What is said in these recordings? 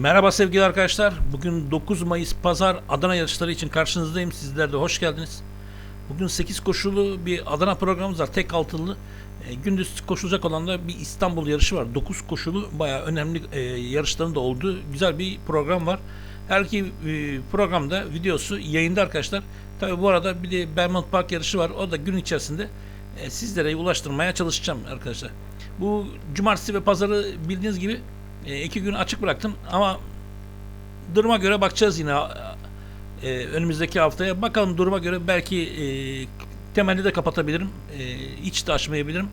Merhaba sevgili arkadaşlar. Bugün 9 Mayıs Pazar Adana yarışları için karşınızdayım. Sizler de hoş geldiniz. Bugün 8 koşulu bir Adana programımız var. Tek altılı. E, gündüz koşulacak olan da bir İstanbul yarışı var. 9 koşulu bayağı önemli e, yarışların da olduğu güzel bir program var. Her iki e, programda videosu yayında arkadaşlar. Tabi bu arada bir de Belmont Park yarışı var. O da gün içerisinde e, sizlere ulaştırmaya çalışacağım arkadaşlar. Bu cumartesi ve pazarı bildiğiniz gibi e, iki gün açık bıraktım ama duruma göre bakacağız yine e, önümüzdeki haftaya. Bakalım duruma göre belki e, temelli de kapatabilirim. E, iç de açmayabilirim.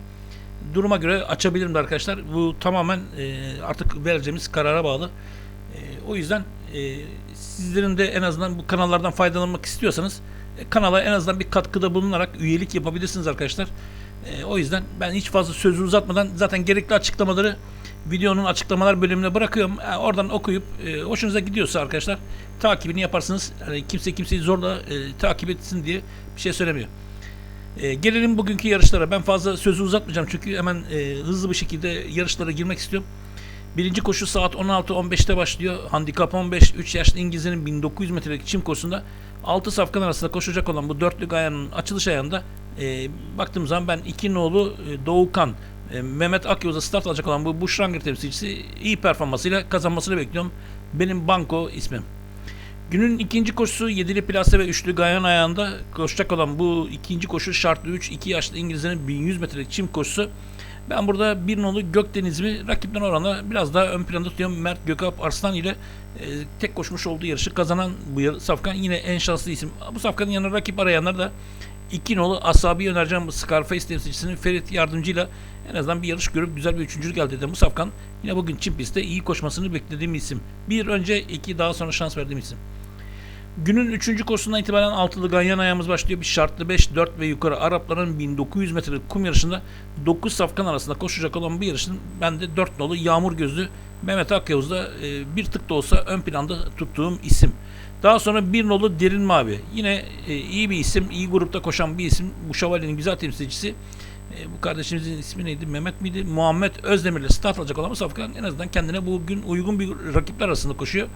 Duruma göre açabilirim de arkadaşlar. Bu tamamen e, artık vereceğimiz karara bağlı. E, o yüzden e, sizlerin de en azından bu kanallardan faydalanmak istiyorsanız e, kanala en azından bir katkıda bulunarak üyelik yapabilirsiniz arkadaşlar. E, o yüzden ben hiç fazla sözü uzatmadan zaten gerekli açıklamaları videonun açıklamalar bölümüne bırakıyorum. E, oradan okuyup e, hoşunuza gidiyorsa arkadaşlar takibini yaparsınız. Yani kimse kimseyi zorla e, takip etsin diye bir şey söylemiyor. E, gelelim bugünkü yarışlara. Ben fazla sözü uzatmayacağım çünkü hemen e, hızlı bir şekilde yarışlara girmek istiyorum. Birinci koşu saat 16.15'te başlıyor. Handikap 15, 3 yaşlı İngilizlerin 1900 metrelik çim koşusunda 6 safkan arasında koşacak olan bu dörtlük ayağının açılış ayağında e, baktığım zaman ben iki nolu e, Doğukan, e, Mehmet Akyoz'a start alacak olan bu Buşranger temsilcisi iyi performansıyla kazanmasını bekliyorum. Benim banko ismim. Günün ikinci koşusu yedili plase ve üçlü gayan ayağında koşacak olan bu ikinci koşu şartlı 3 2 yaşlı İngilizlerin 1100 metrelik çim koşusu. Ben burada bir nolu Gökdeniz'i rakipten oranla biraz daha ön planda tutuyorum. Mert Gökalp Arslan ile e, tek koşmuş olduğu yarışı kazanan bu yar- safkan yine en şanslı isim. Bu safkanın yanına rakip arayanlar da iki nolu Asabi önereceğim Scarface temsilcisinin Ferit yardımcıyla en azından bir yarış görüp güzel bir üçüncülük elde eden bu safkan yine bugün çim pistte iyi koşmasını beklediğim isim. Bir önce iki daha sonra şans verdiğim isim. Günün 3. koşusundan itibaren altılı ganyan ayağımız başlıyor. Bir şartlı 5, 4 ve yukarı Arapların 1900 metrelik kum yarışında 9 safkan arasında koşacak olan bu yarışın ben de 4 nolu yağmur gözlü Mehmet Akyavuz'da e, bir tık da olsa ön planda tuttuğum isim. Daha sonra bir nolu Derin Mavi. Yine e, iyi bir isim, iyi grupta koşan bir isim. Bu şövalyenin güzel temsilcisi. E, bu kardeşimizin ismi neydi? Mehmet miydi? Muhammed Özdemir'le start alacak olan bu safkan en azından kendine bugün uygun bir rakipler arasında koşuyor.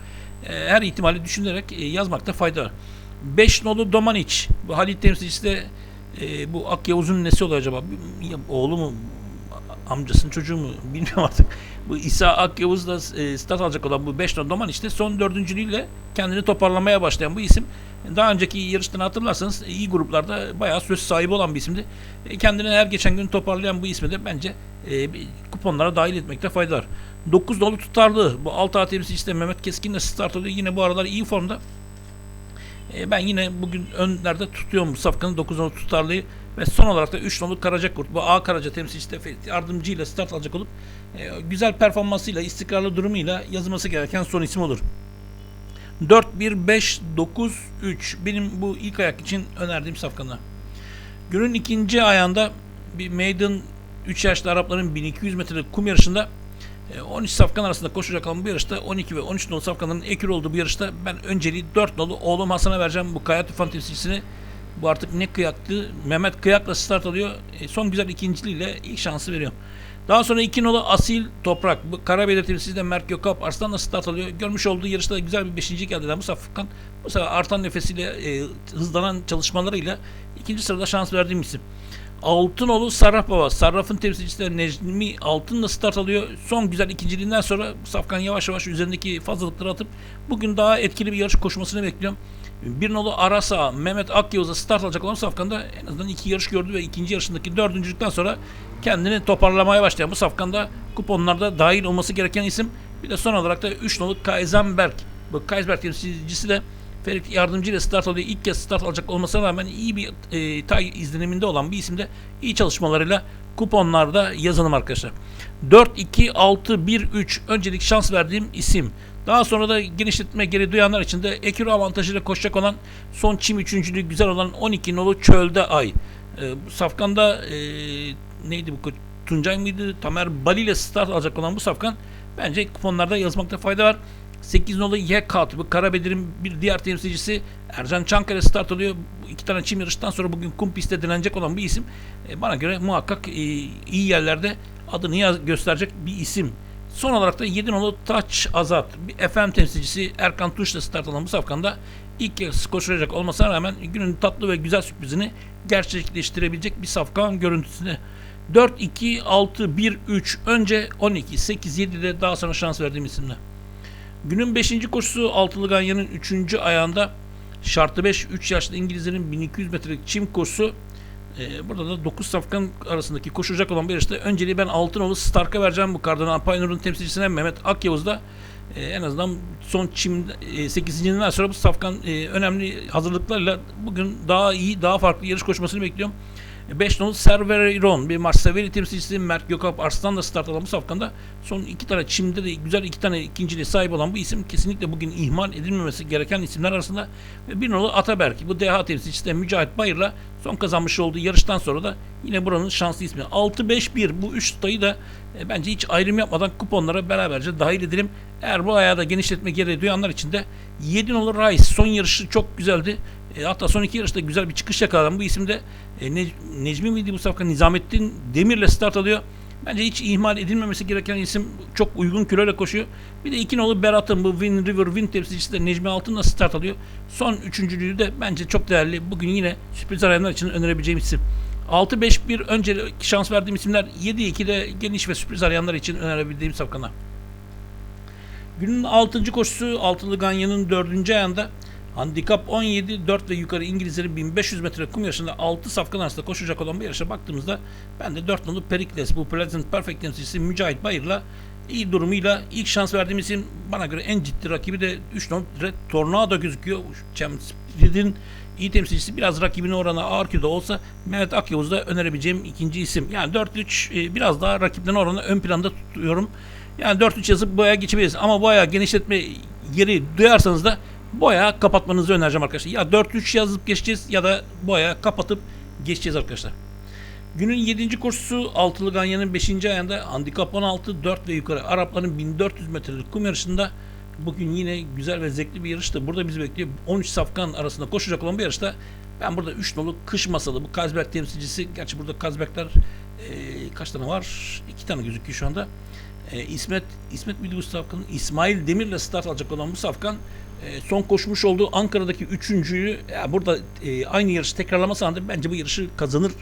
E, her ihtimali düşünerek e, yazmakta fayda var. 5 nolu Domanic. Bu Halit temsilcisi de e, bu Ak Yavuz'un nesi oluyor acaba? Oğlu mu? Amcasının çocuğu mu? Bilmiyorum artık. Bu İsa Ak Yavuz'la e, start alacak olan bu 5 nolu Domanic de son dördüncülüğüyle kendini toparlamaya başlayan bu isim. Daha önceki yarıştan hatırlarsanız iyi gruplarda bayağı söz sahibi olan bir isimdi. E, kendini her geçen gün toparlayan bu ismi de bence e, kuponlara dahil etmekte fayda var. 9 dolu tutarlı. Bu 6 A temsilcisi de Mehmet Keskin de start alıyor. Yine bu aralar iyi formda. E, ben yine bugün önlerde tutuyorum bu safkanın 9 dolu tutarlıyı. Ve son olarak da 3 dolu Karacakurt. Bu A Karaca temsilcisi yardımcıyla start alacak olup e, güzel performansıyla, istikrarlı durumuyla yazılması gereken son isim olur. 4, 1, 5, 9, 3. Benim bu ilk ayak için önerdiğim safkanlar. Günün ikinci ayağında bir maiden 3 yaşlı Arapların 1200 metrelik kum yarışında e, 13 safkan arasında koşacak olan bu yarışta 12 ve 13 nolu safkanların ekür olduğu bu yarışta ben önceliği 4 nolu oğlum Hasan'a vereceğim bu Kaya Tufan temsilcisini. Bu artık ne kıyaktı. Mehmet Kıyak'la start alıyor. E, son güzel ikinciliğiyle ilk şansı veriyor. Daha sonra iki nolu Asil Toprak. Bu Karabeyler temsilcisi Mert Gökalp Arslan'la start alıyor. Görmüş olduğu yarışta güzel bir beşinci geldi bu safkan. Bu sefer artan nefesiyle e, hızlanan çalışmalarıyla ikinci sırada şans verdiğim isim. Altınoğlu Sarraf Baba. Sarraf'ın temsilcisi Necmi Altın'la start alıyor. Son güzel ikinciliğinden sonra Safkan yavaş yavaş üzerindeki fazlalıkları atıp bugün daha etkili bir yarış koşmasını bekliyorum. Bir nolu Arasa, Mehmet Akyavuz'a start alacak olan Safkan'da en azından iki yarış gördü ve ikinci yarışındaki dördüncülükten sonra kendini toparlamaya başlayan bu Safkan'da kuponlarda dahil olması gereken isim. Bir de son olarak da 3 nolu Kaizenberg. Bu Kaizenberg temsilcisi de Ferit Yardımcı ile start alıyor. İlk kez start alacak olmasına rağmen iyi bir e, tay izleniminde olan bir isim de iyi çalışmalarıyla kuponlarda yazalım arkadaşlar. 4, 2, 6, 1, 3 öncelik şans verdiğim isim. Daha sonra da genişletme geri duyanlar için de ekürü avantajıyla koşacak olan son çim üçüncülüğü güzel olan 12 nolu çölde ay. E, Safkan'da e, neydi bu Tuncay mıydı? Tamer Bali ile start alacak olan bu Safkan bence kuponlarda yazmakta fayda var. 8 nolu Yekat. Bu Karabedir'in bir diğer temsilcisi Ercan Çankaya start alıyor. İki tane çim yarıştan sonra bugün kum pistte direnecek olan bir isim. E, bana göre muhakkak e, iyi yerlerde adını yaz, gösterecek bir isim. Son olarak da 7 nolu Taç Azat. Bir FM temsilcisi Erkan Tuş'la start alan bu safkanda ilk kez koşulacak olmasına rağmen günün tatlı ve güzel sürprizini gerçekleştirebilecek bir safkan görüntüsüne 4, 2, 6, 1, 3 önce 12, 8, 7'de daha sonra şans verdiğim isimle. Günün 5. koşusu Altılı Ganyan'ın 3. ayağında şartlı 5 3 yaşlı İngilizlerin 1200 metrelik çim koşusu ee, burada da 9 safkan arasındaki koşacak olan bir yarışta önceliği ben Altınoğlu Stark'a vereceğim bu Kardinal Pioneer'ın temsilcisine Mehmet Akyavuz da e, en azından son çim e, 8.den sonra bu safkan e, önemli hazırlıklarla bugün daha iyi, daha farklı yarış koşmasını bekliyorum. 5 nolu Cerveron bir Marseveri temsilcisi Mert Gökalp Arslan'la start alan bu safkanda son iki tane çimde de güzel iki tane ikinciliğe sahip olan bu isim kesinlikle bugün ihmal edilmemesi gereken isimler arasında ve bir nolu Ataberk bu DH temsilcisi de Mücahit Bayır'la son kazanmış olduğu yarıştan sonra da yine buranın şanslı ismi 6-5-1 bu üç tutayı da e, bence hiç ayrım yapmadan kuponlara beraberce dahil edelim. Eğer bu ayağı da genişletme gereği duyanlar için de 7 nolu Rice son yarışı çok güzeldi. E, hatta son iki yarışta güzel bir çıkış yakaladı. Bu isim de e, Ne- Necmi miydi bu safka? Nizamettin Demir'le start alıyor. Bence hiç ihmal edilmemesi gereken isim çok uygun kiloyla koşuyor. Bir de iki nolu Berat'ın bu Win River Win temsilcisi de Necmi Altın'la start alıyor. Son üçüncülüğü de bence çok değerli. Bugün yine sürpriz arayanlar için önerebileceğim isim. 6-5-1 önce şans verdiğim isimler 7-2 de geniş ve sürpriz arayanlar için önerebildiğim safkanlar. Günün 6. koşusu Altılı Ganyan'ın 4. ayağında Handikap 17, 4 ve yukarı İngilizlerin 1500 metre kum yarışında 6 safkan arasında koşacak olan bir yarışa baktığımızda ben de 4 nolu Perikles, bu Pleasant Perfect temsilcisi Mücahit Bayır'la iyi durumuyla ilk şans verdiğim isim bana göre en ciddi rakibi de 3 nolu Red Tornado gözüküyor. Champs Speed'in iyi temsilcisi biraz rakibine oranı ağır kiloda olsa Mehmet Akyavuz da önerebileceğim ikinci isim. Yani 4-3 e, biraz daha rakiplerine oranı ön planda tutuyorum. Yani 4-3 yazıp bu ayağa geçebiliriz. Ama bu ayağı genişletme yeri duyarsanız da ayağı kapatmanızı önereceğim arkadaşlar. Ya 4-3 yazıp geçeceğiz ya da ayağı kapatıp geçeceğiz arkadaşlar. Günün 7. koşusu Altılı Ganyan'ın 5. ayağında handikap 16 4 ve yukarı Arapların 1400 metrelik kum yarışında bugün yine güzel ve zevkli bir yarıştı. Burada bizi bekliyor. 13 safkan arasında koşacak olan bir yarışta ben burada 3 nolu kış masalı bu Kazberg temsilcisi gerçi burada Kazbergler e, kaç tane var? 2 tane gözüküyor şu anda. E, İsmet İsmet miydi bu safkanın? İsmail Demir'le start alacak olan bu safkan e, son koşmuş olduğu Ankara'daki üçüncüyü ya burada e, aynı yarışı tekrarlaması halinde bence bu yarışı kazanır.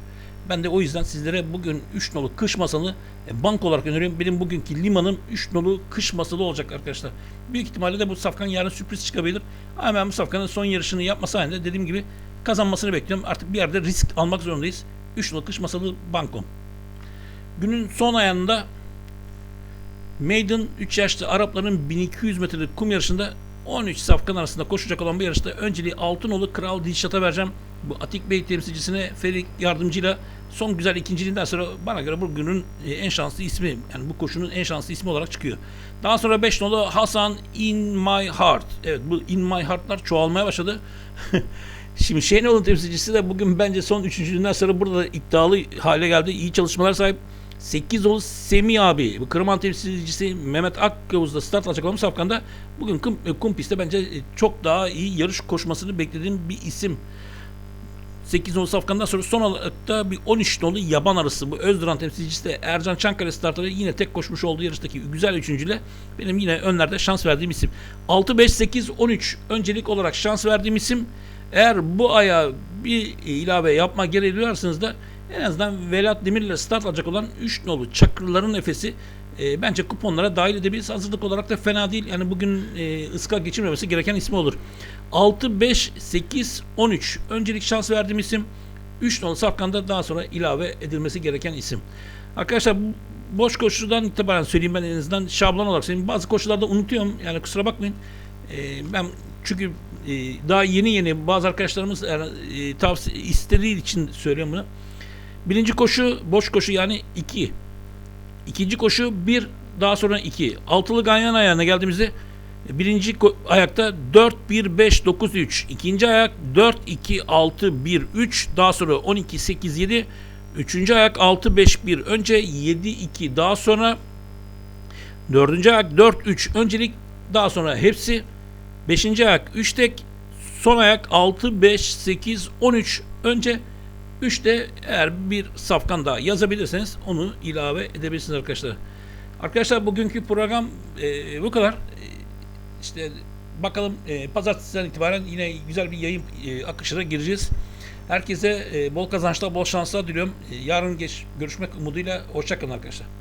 Ben de o yüzden sizlere bugün 3 nolu kış masalı e, bank olarak öneriyorum. Benim bugünkü limanım 3 nolu kış masalı olacak arkadaşlar. Büyük ihtimalle de bu safkan yarın sürpriz çıkabilir. Ama ben bu safkanın son yarışını yapması halinde dediğim gibi kazanmasını bekliyorum. Artık bir yerde risk almak zorundayız. 3 nolu kış masalı bankom. Günün son ayağında Maiden 3 yaşlı Arapların 1200 metrelik kum yarışında 13 safkan arasında koşacak olan bir yarışta önceliği Altınolu Kral Dilşat'a vereceğim. Bu Atik Bey temsilcisine Ferik yardımcıyla son güzel ikinciliğinden sonra bana göre bugünün e, en şanslı ismi yani bu koşunun en şanslı ismi olarak çıkıyor. Daha sonra 5 nolu Hasan In My Heart. Evet bu In My Heart'lar çoğalmaya başladı. Şimdi Şenol'un temsilcisi de bugün bence son üçüncülüğünden sonra burada da iddialı hale geldi. İyi çalışmalar sahip. 8 olu Semih abi. Bu Kırman temsilcisi Mehmet Akkavuz'da start olan Safkan'da bugün kum, e, kum pistte bence e, çok daha iyi yarış koşmasını beklediğim bir isim. 8 nolu Safkan'dan sonra son olarak da bir 13 nolu yaban arısı. Bu Özduran temsilcisi de Ercan Çankaya startları yine tek koşmuş olduğu yarıştaki güzel üçüncüyle benim yine önlerde şans verdiğim isim. 6, 5, 8, 13 öncelik olarak şans verdiğim isim. Eğer bu aya bir ilave yapma gereği duyarsanız da en azından Velat Demir'le start alacak olan 3 nolu Çakırların nefesi e, bence kuponlara dahil edebiliriz. Hazırlık olarak da fena değil. Yani bugün e, ıska geçirmemesi gereken ismi olur. 6, 5, 8, 13. Öncelik şans verdiğim isim. 3 nolu Safkan'da daha sonra ilave edilmesi gereken isim. Arkadaşlar boş koşudan itibaren söyleyeyim ben en azından şablon olarak söyleyeyim. Bazı koşularda unutuyorum. Yani kusura bakmayın. E, ben çünkü e, daha yeni yeni bazı arkadaşlarımız e, tavsiye istediği için söylüyorum bunu. Birinci koşu boş koşu yani 2. İkinci koşu 1 daha sonra 2. Altılı ganyan ayağına geldiğimizde birinci ayakta 4 1 5 9 3. İkinci ayak 4 2 6 1 3 daha sonra 12 8 7. Üçüncü ayak 6 5 1. Önce 7 2 daha sonra dördüncü ayak 4 3. Öncelik daha sonra hepsi Beşinci ayak 3 tek. Son ayak 6, 5, 8, 13. Önce 3'te eğer bir safkan daha yazabilirseniz onu ilave edebilirsiniz arkadaşlar. Arkadaşlar bugünkü program e, bu kadar. E, işte bakalım e, pazartesiden itibaren yine güzel bir yayın e, akışına gireceğiz. Herkese e, bol kazançlar, bol şanslar diliyorum. E, yarın geç görüşmek umuduyla. Hoşçakalın arkadaşlar.